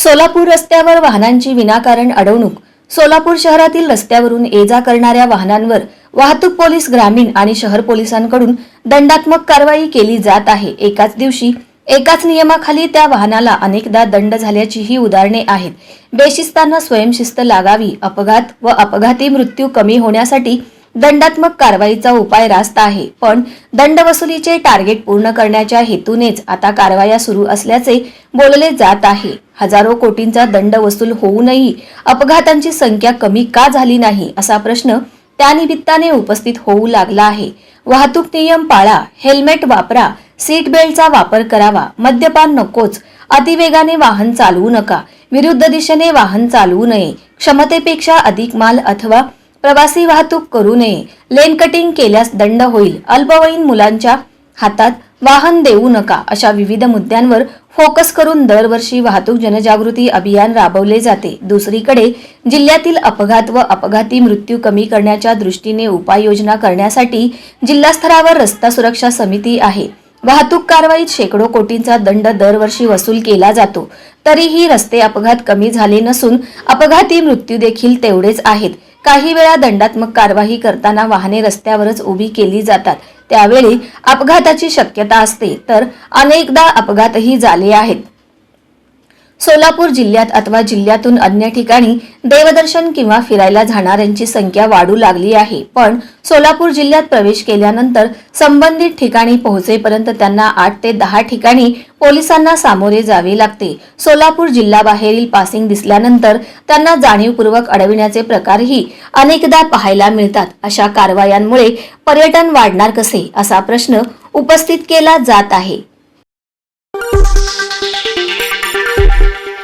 सोलापूर रस्त्यावर वाहनांची विनाकारण अडवणूक. सोलापूर शहरातील रस्त्यावरून ये जा करणाऱ्या वाहनांवर वाहतूक पोलीस ग्रामीण आणि शहर पोलिसांकडून दंडात्मक कारवाई केली जात आहे. एकाच दिवशी एकाच नियमाखाली त्या वाहनाला अनेकदा दंड झाल्याची ही उदाहरणे आहेत. बेशिस्तांना स्वयंशिस्त लागावी अपघात व अपघाती मृत्यू कमी होण्यासाठी दंडात्मक कारवाईचा उपाय रास्त आहे. पण दंड वसुलीचे टार्गेट पूर्ण करण्याच्या हेतूनेच आता कारवाया सुरू असल्याचे बोलले जात आहे. हजारो कोटींचा दंड वसूल होऊनही अपघातांची संख्या कमी का झाली नाही असा प्रश्न त्यानिमित्ताने उपस्थित होऊ लागला आहे. वाहतूक नियम पाळा हेल्मेट वापरा सीट बेल्टचा वापर करावा मद्यपान नकोच अतिवेगाने वाहन चालवू नका विरुद्ध दिशेने वाहन चालवू नये क्षमतेपेक्षा अधिक माल अथवा प्रवासी वाहतूक करू नये लेन कटिंग केल्यास दंड होईल अल्पवयीन मुलांच्या हातात वाहन देऊ नका अशा विविध मुद्द्यांवर फोकस करून दरवर्षी वाहतूक जनजागृती अभियान राबवले जाते. दुसरीकडे जिल्ह्यातील अपघात व अपघाती मृत्यू कमी करण्याच्या दृष्टीने उपाययोजना करण्यासाठी जिल्हास्तरावर रस्ता सुरक्षा समिती आहे. वाहतूक कारवाईत शेकडो कोटींचा दंड दरवर्षी वसूल केला जातो. तरीही रस्ते अपघात कमी झाले नसून अपघाती मृत्यू देखील तेवढेच आहेत. काही वेळा दंडात्मक कारवाई करताना वाहने रस्त्यावरच उभी केली जातात. त्यावेळी अपघाताची शक्यता असते तर अनेकदा अपघातही झाले आहेत. सोलापूर जिल्ह्यात अथवा जिल्ह्यातून अन्य ठिकाणी देवदर्शन किंवा फिरायला जाणाऱ्यांची संख्या वाढू लागली आहे. पण सोलापूर जिल्ह्यात प्रवेश केल्यानंतर संबंधित ठिकाणी पोहोचेपर्यंत त्यांना आठ ते दहा ठिकाणी पोलिसांना सामोरे जावे लागते. सोलापूर जिल्हाबाहेरील पासिंग दिसल्यानंतर त्यांना जाणीवपूर्वक अडविण्याचे प्रकारही अनेकदा पाहायला मिळतात. अशा कारवायांमुळे पर्यटन वाढणार कसे असा प्रश्न उपस्थित केला जात आहे.